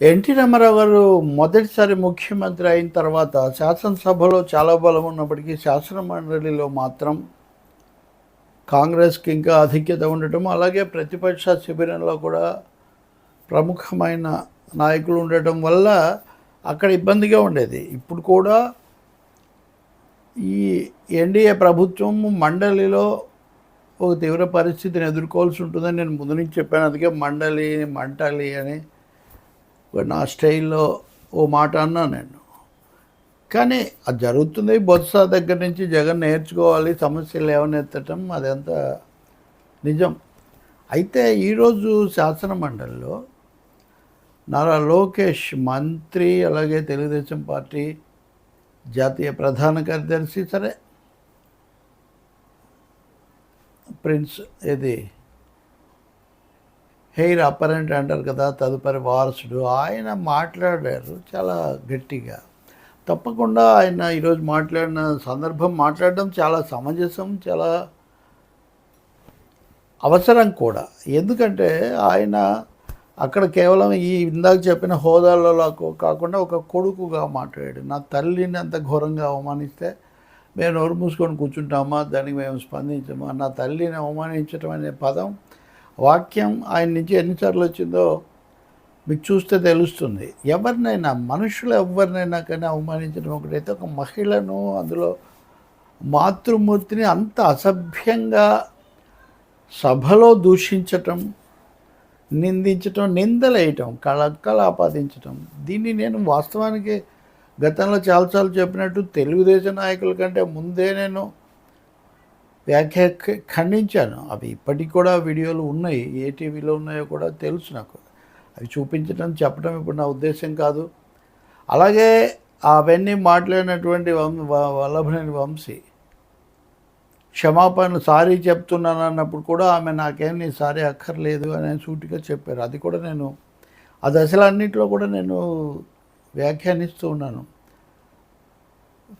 NT Ramarao గారు మొదటిసారి ముఖ్యమంత్రి అయిన తర్వాత శాసనసభలో చాలా బలం ఉన్నప్పటికీ శాసన మండలిలో మాత్రం కాంగ్రెస్కి ఇంకా ఆధిక్యత ఉండటం అలాగే ప్రతిపక్ష శిబిరంలో కూడా ప్రముఖమైన నాయకులు ఉండటం వల్ల అక్కడ ఇబ్బందిగా ఉండేది. ఇప్పుడు కూడా ఈ ఎన్డీఏ ప్రభుత్వం మండలిలో ఒక తీవ్ర పరిస్థితిని ఎదుర్కోవాల్సి ఉంటుందని నేను ముందు నుంచి చెప్పాను. అందుకే మండలి మంటలి అని నా స్టైల్లో ఓ మాట అన్నా నేను. కానీ అది జరుగుతుంది బొత్స దగ్గర నుంచి జగన్ నేర్చుకోవాలి సమస్యలు ఏమనెత్తటం అదంతా నిజం. అయితే ఈరోజు శాసన మండలిలో నారా లోకేష్ మంత్రి అలాగే తెలుగుదేశం పార్టీ జాతీయ ప్రధాన కార్యదర్శి సరే ప్రిన్స్ ఇది హెయిర్ అపరెంట్ అంటారు కదా తదుపరి వారసుడు. ఆయన మాట్లాడారు చాలా గట్టిగా. తప్పకుండా ఆయన ఈరోజు మాట్లాడిన సందర్భం మాట్లాడడం చాలా సమంజసం చాలా అవసరం కూడా. ఎందుకంటే ఆయన అక్కడ కేవలం ఈ ఇందాక చెప్పిన హోదాలలో కాకుండా ఒక కొడుకుగా మాట్లాడాడు. నా తల్లిని అంత ఘోరంగా అవమానిస్తే మేము నోరు మూసుకొని కూర్చుంటామా? దానికి మేము స్పందించమా? నా తల్లిని అవమానించడం అనే పదం వాక్యం ఆయన నుంచి ఎన్నిసార్లు వచ్చిందో మీకు చూస్తే తెలుస్తుంది. ఎవరినైనా మనుషులు ఎవరినైనా కానీ అవమానించడం ఒకటైతే ఒక మహిళను అందులో మాతృమూర్తిని అంత అసభ్యంగా సభలో దూషించటం నిందించటం నిందలేయటం కళక్కలు ఆపాదించటం దీన్ని నేను వాస్తవానికి గతంలో చాలాసార్లు చెప్పినట్టు తెలుగుదేశం నాయకుల కంటే ముందే నేను వ్యాఖ్య ఖండించాను. అవి ఇప్పటికి కూడా వీడియోలు ఉన్నాయి. ఏ టీవీలో ఉన్నాయో కూడా తెలుసు నాకు. అవి చూపించడం చెప్పడం ఇప్పుడు నా ఉద్దేశం కాదు. అలాగే అవన్నీ మాట్లాడినటువంటి వం వల్లభనేని వంశీ క్షమాపణ సారీ చెప్తున్నాను అన్నప్పుడు కూడా ఆమె నాకేం నీ సారీ అక్కర్లేదు అని సూటిగా చెప్పారు. అది కూడా నేను ఆ దశలన్నింటిలో కూడా నేను వ్యాఖ్యానిస్తూ ఉన్నాను.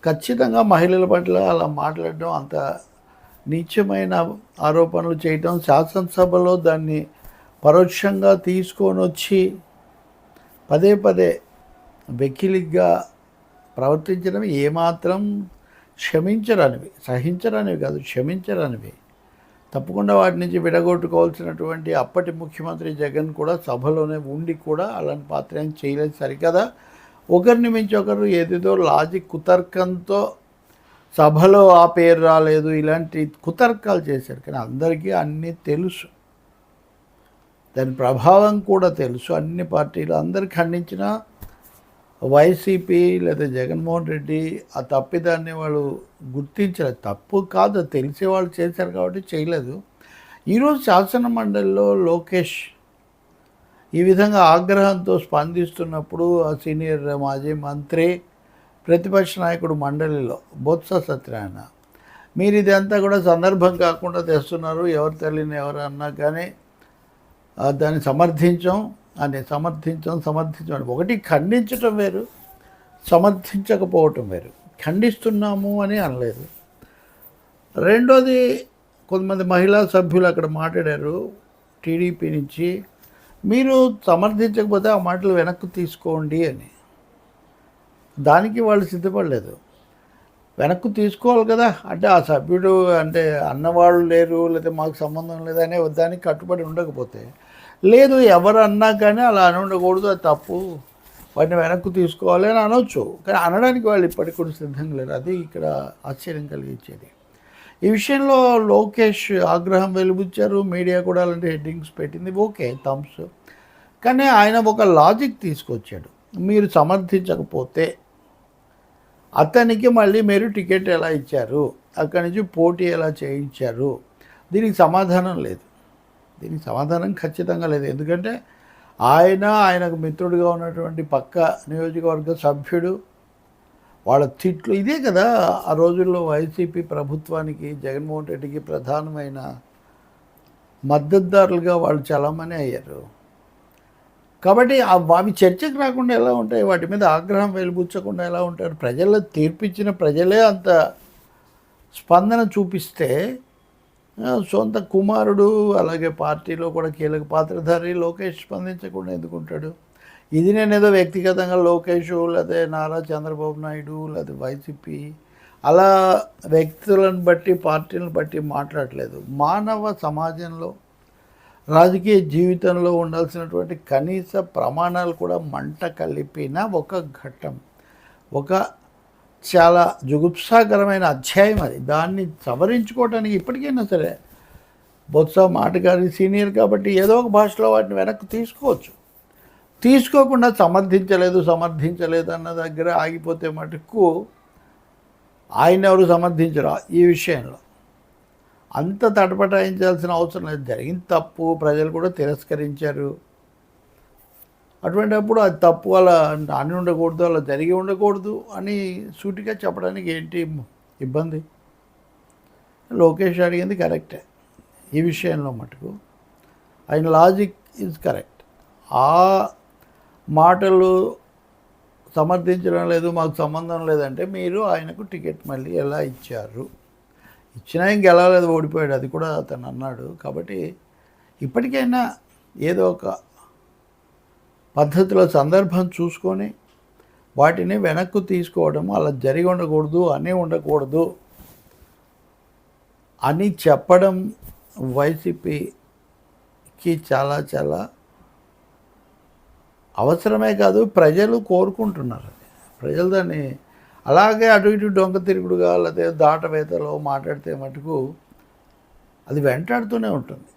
ఖచ్చితంగా మహిళల పట్ల అలా మాట్లాడడం అంత నీచమైన ఆరోపణలు చేయటం శాసనసభలో దాన్ని పరోక్షంగా తీసుకొని వచ్చి పదే పదే వెకిలిగ్గా ప్రవర్తించడం ఏమాత్రం క్షమించరానివి సహించరానివి కాదు క్షమించరానివి. తప్పకుండా వాటి నుంచి విడగొట్టుకోవాల్సినటువంటి అప్పటి ముఖ్యమంత్రి జగన్ కూడా సభలోనే ఉండి కూడా అలాంటి పాత్ర ఏం చేయలేదు సరికదా. ఒకరిని మించి ఒకరు ఏదేదో లాజిక్ కుతర్కంతో సభలో ఆ పేరు రాలేదు ఇలాంటి కుతర్కాలు చేశారు. కానీ అందరికీ అన్నీ తెలుసు. దాని ప్రభావం కూడా తెలుసు. అన్ని పార్టీలు అందరు ఖండించిన వైసీపీ లేదా జగన్మోహన్ రెడ్డి ఆ తప్పిదాన్ని వాళ్ళు గుర్తించలేదు. తప్పు కాదు అది తెలిసే వాళ్ళు చేశారు కాబట్టి చేయలేదు. ఈరోజు శాసన మండలిలో లోకేష్ ఈ విధంగా ఆగ్రహంతో స్పందిస్తున్నప్పుడు ఆ సీనియర్ మాజీ మంత్రి ప్రతిపక్ష నాయకుడు మండలిలో బొత్స సత్యనారాయణ. మీరు ఇదంతా కూడా సందర్భం కాకుండా తెస్తున్నారు ఎవరు తెలియని ఎవరు అన్నా కానీ దాన్ని సమర్థించం అని సమర్థించం సమర్థించం ఒకటి ఖండించటం వేరు సమర్థించకపోవటం వేరు. ఖండిస్తున్నాము అని అనలేదు. రెండోది కొంతమంది మహిళా సభ్యులు అక్కడ మాట్లాడారు టీడీపీ నుంచి మీరు సమర్థించకపోతే ఆ మాటలు వెనక్కి తీసుకోండి అని. దానికి వాళ్ళు సిద్ధపడలేదు. వెనక్కు తీసుకోవాలి కదా. అంటే ఆ సభ్యుడు అంటే అన్నవాళ్ళు లేరు లేదా మాకు సంబంధం లేదనే దానికి కట్టుబడి ఉండకపోతే లేదు ఎవరు అన్నా కానీ అలా అని ఉండకూడదు అది తప్పు. వాటిని వెనక్కు తీసుకోవాలి అని అనొచ్చు. కానీ అనడానికి వాళ్ళు ఇప్పటికి కూడా సిద్ధంగా లేరు. అది ఇక్కడ ఆశ్చర్యం కలిగించేది. ఈ విషయంలో లోకేష్ ఆగ్రహం వెలుబుచ్చారు. మీడియా కూడా అలాంటి హెడ్డింగ్స్ పెట్టింది. Okay thumbs. కానీ ఆయన ఒక లాజిక్ తీసుకొచ్చాడు. మీరు సమర్థించకపోతే అతనికి మళ్ళీ మీరు టికెట్ ఎలా ఇచ్చారు? అక్కడి నుంచి పోటీ ఎలా చేయించారు? దీనికి సమాధానం లేదు. దీనికి సమాధానం ఖచ్చితంగా లేదు. ఎందుకంటే ఆయన ఆయనకు మిత్రుడిగా ఉన్నటువంటి పక్క నియోజకవర్గ సభ్యుడు వాళ్ళ తిట్లు ఇదే కదా. ఆ రోజుల్లో వైసీపీ ప్రభుత్వానికి జగన్మోహన్ రెడ్డికి ప్రధానమైన మద్దతుదారులుగా వాళ్ళు చలామణి అయ్యారు. కాబట్టి అవి చర్చకు రాకుండా ఎలా ఉంటాయి? వాటి మీద ఆగ్రహం వెలిబుచ్చకుండా ఎలా ఉంటారు? ప్రజల్లో తీర్పిచ్చిన ప్రజలే అంత స్పందన చూపిస్తే సొంత కుమారుడు అలాగే పార్టీలో కూడా కీలక పాత్రధారి లోకేష్ స్పందించకుండా ఎందుకుంటాడు ఇది నేను ఏదో వ్యక్తిగతంగా లోకేష్ లేకపోతే నారా చంద్రబాబు నాయుడు లేకపోతే వైసీపీ అలా వ్యక్తులను బట్టి పార్టీలను బట్టి మాట్లాడలేదు. మానవ సమాజంలో రాజకీయ జీవితంలో ఉండాల్సినటువంటి కనీస ప్రమాణాలు కూడా మంట కలిపిన ఒక ఘట్టం. ఒక చాలా జుగుప్సాకరమైన అధ్యాయం అది. దాన్ని సవరించుకోవటానికి ఇప్పటికైనా సరే బొత్స మాటగారి సీనియర్ కాబట్టి ఏదో ఒక భాషలో వాటిని వెనక్కి తీసుకోవచ్చు. తీసుకోకుండా సమర్థించలేదు సమర్థించలేదు అన్న దగ్గర ఆగిపోతే మటుకు ఆయన ఎవరు సమర్థించరా ఈ విషయంలో? అంత తటపటాయించాల్సిన అవసరం లేదు. జరిగిన తప్పు ప్రజలు కూడా తిరస్కరించారు. అటువంటిప్పుడు అది తప్పు అలా అని ఉండకూడదు అలా జరిగి ఉండకూడదు అని సూటిగా చెప్పడానికి ఏంటి ఇబ్బంది? లోకేష్ అడిగింది కరెక్టే. ఈ విషయంలో మటుకు ఆయన లాజిక్ ఈజ్ కరెక్ట్. ఆ మాటలు సమర్థించడం లేదు మాకు సంబంధం లేదంటే మీరు ఆయనకు టికెట్ మళ్ళీ ఎలా ఇచ్చారు? ఇచ్చినా ఇంక గెలవలేదు ఓడిపోయాడు. అది కూడా అతను అన్నాడు. కాబట్టి ఇప్పటికైనా ఏదో ఒక పద్ధతిలో సందర్భం చూసుకొని వాటిని వెనక్కు తీసుకోవడం అలా జరిగి ఉండకూడదు అని ఉండకూడదు అని చెప్పడం వైసీపీకి చాలా చాలా అవసరమే కాదు. ప్రజలు కోరుకుంటున్నారు ప్రజలు దాన్ని అలాగే అటు ఇటు డొంక తిరుగుడుగా లేకపోతే దాటవేతలో మాట్లాడితే మటుకు అది వెంటాడుతూనే ఉంటుంది.